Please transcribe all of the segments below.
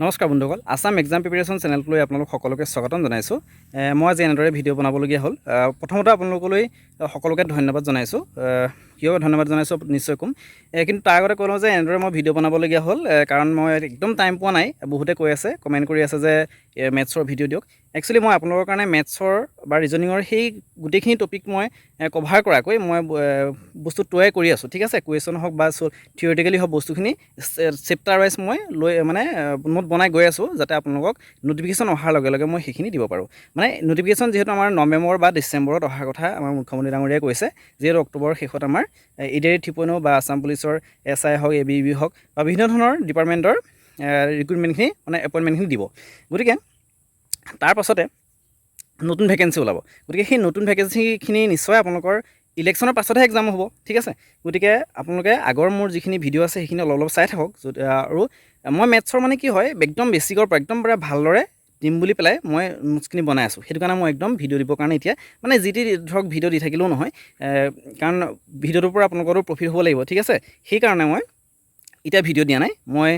নমস্কাৰ বন্ধুসকল Assam exam preparation চেনেলটোলৈ আপোনালোক সকলোকে স্বাগতম জনাইছোঁ। মই আজি এনেদৰে ভিডিঅ' বনাবলগীয়া হ'ল। প্ৰথমতে আপোনালোকলৈ সকলোকে ধন্যবাদ জনাইছোঁ। কিয় ধন্যবাদ জনাইছোঁ নিশ্চয় ক'ম। কিন্তু তাৰ আগতে ক'লোঁ যে এনেদৰে মই ভিডিঅ' বনাবলগীয়া হ'ল কাৰণ মই একদম টাইম পোৱা নাই। বহুতে কৈ আছে কমেণ্ট কৰি আছে যে মেথছৰ ভিডিঅ' দিয়ক। একচুৱেলি মই আপোনালোকৰ কাৰণে মেথছৰ বা ৰিজনিঙৰ সেই গোটেইখিনি টপিক মই কভাৰ কৰাকৈ মই বস্তু তৈয়াৰ কৰি আছোঁ। ঠিক আছে? কুৱেশ্যন হওক বা থিয়ৰিটিকেলি হওক বস্তুখিনি চেপ্টাৰ ৱাইজ মই লৈ মানে নোট বনাই গৈ আছোঁ যাতে আপোনালোকক ন'টিফিকেশ্যন অহাৰ লগে লগে মই সেইখিনি দিব পাৰোঁ। মানে ন'টিফিকেশ্যন যিহেতু আমাৰ নৱেম্বৰ বা ডিচেম্বৰত অহাৰ কথা আমাৰ মুখ্যমন্ত্ৰী ডাঙৰীয়াই কৈছে যিহেতু অক্টোবৰৰ শেষত আমাৰ ই ডি থ্ৰী পইণ্ট বা আছাম পুলিচৰ এছ আই হওক এ বি বি হওক বা বিভিন্ন ধৰণৰ ডিপাৰ্টমেণ্টৰ ৰিক্ৰুইটমেণ্টখিনি মানে এপইণ্টমেণ্টখিনি দিব। গতিকে তাৰ পাছতে নতুন ভেকেঞ্চি ওলাব। গতিকে সেই নতুন ভেকেঞ্চিখিনি নিশ্চয় আপোনালোকৰ ইলেকশ্যনৰ পাছতহে এক্সাম হ'ব ঠিক আছে? গতিকে আপোনালোকে আগৰ মোৰ যিখিনি ভিডিঅ' আছে সেইখিনি অলপ অলপ চাই থাকক আৰু মই মেথছৰ মানে কি হয় একদম বেছিকৰ পৰা একদম পূৰা ভালদৰে দিম বুলি পেলাই মই নোটছখিনি বনাই আছোঁ। সেইটো কাৰণে মই একদম ভিডিঅ' দিবৰ কাৰণে এতিয়া মানে যি টি ধৰক ভিডিঅ' দি থাকিলেও নহয় কাৰণ ভিডিঅ'টোৰ পৰা আপোনালোকৰো প্ৰফিট হ'ব লাগিব, ঠিক আছে? সেইকাৰণে মই এতিয়া ভিডিঅ' দিয়া নাই। মই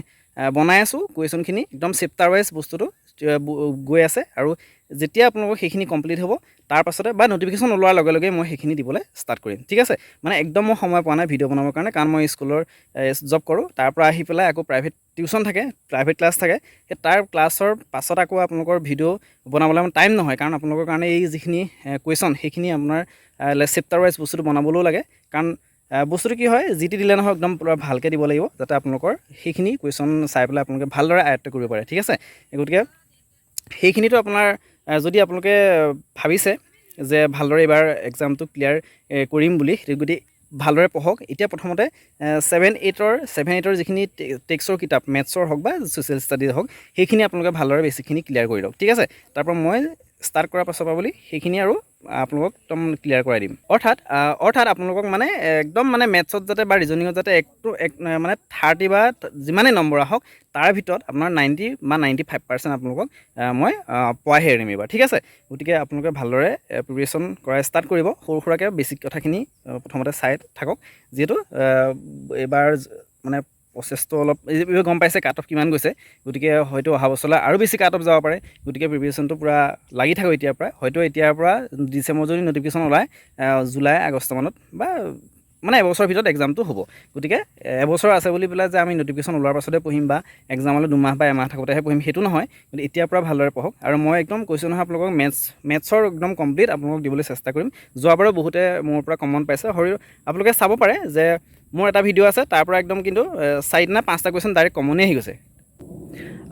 বনাই আছোঁ কুৱেশ্যনখিনি একদম চেপ্টাৰ ৱাইজ বস্তুটো গৈ আছে আৰু যেতিয়া আপোনালোকৰ সেইখিনি কমপ্লিট হ'ব তাৰ পাছতে বা ন'টিফিকেশ্যন ওলোৱাৰ লগে লগে মই সেইখিনি দিবলৈ ষ্টাৰ্ট কৰিম ঠিক আছে? মানে একদম মই সময় পোৱা নাই ভিডিঅ' বনাবৰ কাৰণে কাৰণ মই স্কুলৰ জব কৰোঁ তাৰ পৰা আহি পেলাই আকৌ প্ৰাইভেট টিউশ্যন থাকে প্ৰাইভেট ক্লাছ থাকে সেই তাৰ ক্লাছৰ পাছত আকৌ আপোনালোকৰ ভিডিঅ' বনাবলৈ মোৰ টাইম নহয় কাৰণ আপোনালোকৰ কাৰণে এই যিখিনি কুৱেশ্যন সেইখিনি আপোনাৰ চেপ্টাৰ ৱাইজ বস্তুটো বনাবলৈও লাগে কাৰণ বস্তুটো কি হয়, যি টি দিলে নহয়, একদম পূৰা ভালকৈ দিব লাগিব, যাতে আপোনালোকৰ সেইখিনি কুৱেশ্যন চাই পেলাই আপোনালোকে ভালদৰে আয়ত্ব কৰিব পাৰে, ঠিক আছে? গতিকে সেইখিনিতো আপোনাৰ যদি আপোনালোকে ভাবিছে যে ভালদৰে এইবাৰ এক্সামটো ক্লিয়াৰ কৰিম বুলি, সেইটো গতিকে ভালদৰে পঢ়ক, এতিয়া প্ৰথমতে ছেভেন এইটৰ ছেভেন এইটৰ যিখিনি টেক্সৰ কিতাপ মেথছৰ হওক বা ছ'চিয়েল ষ্টাডিজ হওক, সেইখিনি আপোনালোকে ভালদৰে বেছিখিনি ক্লিয়াৰ কৰি লওক, ঠিক আছে? তাৰপৰা মই ষ্টাৰ্ট কৰাৰ পাছৰ পৰা বুলি সেইখিনি আৰু আপোনালোকক একদম ক্লিয়াৰ কৰাই দিম। অৰ্থাৎ অৰ্থাৎ আপোনালোকক মানে একদম মানে মেথছত যাতে বা ৰিজনিঙত যাতে একটো এক মানে থাৰ্টি বা যিমানেই নম্বৰ আহক তাৰ ভিতৰত আপোনাৰ নাইণ্টি বা নাইণ্টি ফাইভ পাৰ্চেণ্ট আপোনালোকক মই আহ, পোৱাহে এৰিম এইবাৰ ঠিক আছে? গতিকে আপোনালোকে ভালদৰে প্ৰিপেৰেশ্যন কৰা ষ্টাৰ্ট কৰিব। সৰু সুৰাকৈ বেছিক কথাখিনি প্ৰথমতে চাই থাকক। যিহেতু এইবাৰ মানে প্ৰচেছটো অলপ এই- এইবাৰ গম পাইছে কাট অফ কিমান গৈছে গতিকে হয়তো অহা বছৰলৈ আৰু বেছি কাট অফ যাব পাৰে গতিকে প্ৰিপেৰেশ্যনটো পূৰা লাগি থাকক এতিয়াৰ পৰা হয়তো এতিয়াৰ পৰা ডিচেম্বৰ যদি ন'টিফিকেশ্যন ওলায় জুলাই আগষ্ট মানত বা মানে এবছৰৰ ভিতৰত এক্সামটো হ'ব। গতিকে, এবছৰ আছে বুলি পেলাই যে আমি ন'টিফিকেশ্যন ওলোৱাৰ পাছতে পঢ়িম বা এক্সামলৈ দুমাহ বা এমাহ থাকোঁতেহে পঢ়িম, সেইটো নহয়। গতিকে এতিয়াৰ পৰা ভালদৰে পঢ়ক। আৰু মই একদম কৈছোঁ নহয় আপোনালোকক মেথছ মেথছৰ একদম কমপ্লিট আপোনালোকক দিবলৈ চেষ্টা কৰিম। যোৱাবাৰো বহুতে মোৰ পৰা কমন পাইছে। সৰি আপোনালোকে চাব পাৰে যে মোৰ এটা ভিডিঅ' আছে, তাৰ পৰা একদম কিন্তু চাৰিটা পাঁচটা কুৱেশ্যন ডাইৰেক্ট কমনেই আহি গৈছে।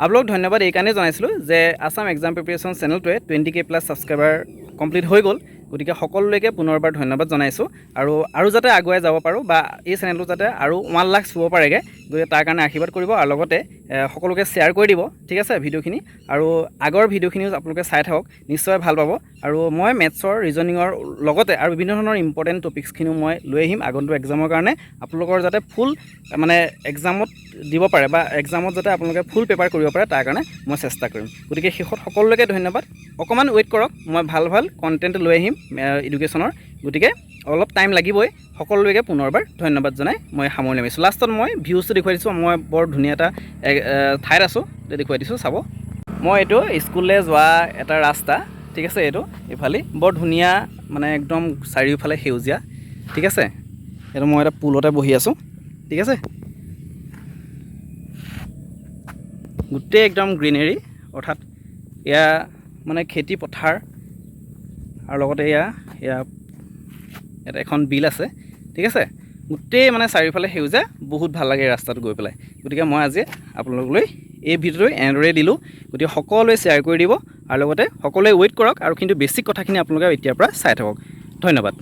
আপোনালোক ধন্যবাদ। এইকাৰণেই জনাইছিলোঁ যে Assam exam preparation চেনেলটোৱে twenty K plus subscriber complete হৈ গ'ল। গতিকে সকলোলৈকে পুনৰবাৰ ধন্যবাদ জনাইছোঁ। আৰু আৰু যাতে আগুৱাই যাব পাৰোঁ বা এই চেনেলটো যাতে আৰু ওৱান লাখ চুব পাৰেগৈ গতিকে তাৰ কাৰণে আশীৰ্বাদ কৰিব আৰু লগতে সকলোকে শ্বেয়াৰ কৰি দিব ঠিক আছে ভিডিঅ'খিনি। আৰু আগৰ ভিডিঅ'খিনিও আপোনালোকে চাই থাকক নিশ্চয় ভাল পাব। আৰু মই মেথছৰ ৰিজনিঙৰ লগতে আৰু বিভিন্ন ধৰণৰ ইম্পৰ্টেণ্ট টপিক্সখিনিও মই লৈ আহিম আগন্তুক এক্সামৰ কাৰণে। আপোনালোকৰ যাতে ফুল মানে এক্সামত দিব পাৰে বা এক্সামত যাতে আপোনালোকে ফুল পেপাৰ কৰিব পাৰে তাৰ কাৰণে মই চেষ্টা কৰিম। গতিকে শেষত সকলোলৈকে ধন্যবাদ। অকণমান ৱেইট কৰক মই ভাল ভাল কণ্টেণ্ট লৈ আহিম এডুকেশ্যনৰ গতিকে অলপ টাইম লাগিবই। সকলোলৈকে পুনৰবাৰ ধন্যবাদ জনাই মই সামৰণি মাৰিছোঁ। লাষ্টত মই ভিউজটো দেখুৱাই দিছোঁ। মই বৰ ধুনীয়া এটা ঠাইত আছোঁ। দেখুৱাই দিছোঁ চাব। মই এইটো স্কুললৈ যোৱা এটা ৰাস্তা। ঠিক আছে এইটো ইফালে বৰ ধুনীয়া মানে একদম চাৰিওফালে সেউজীয়া। ঠিক আছে? এইটো মই এটা পুলতে বহি আছোঁ। ঠিক আছে? গোটেই একদম গ্ৰীনেৰী অৰ্থাৎ এয়া মানে খেতি পথাৰ। আৰু লগতে এয়া এয়া ইয়াত এখন বিল আছে। ঠিক আছে? গোটেই মানে চাৰিওফালে সেউজীয়া বহুত ভাল লাগে ৰাস্তাটো গৈ পেলাই। গতিকে মই আজি আপোনালোকলৈ এই ভিডিঅ'টো এনেদৰেই দিলোঁ। গতিকে সকলোৱে শ্বেয়াৰ কৰি দিব। আৰু লগতে সকলোৱে ৱেইট কৰক। আৰু কিন্তু বেছিক কথাখিনি আপোনালোকে এতিয়াৰ পৰা চাই থাকক। ধন্যবাদ।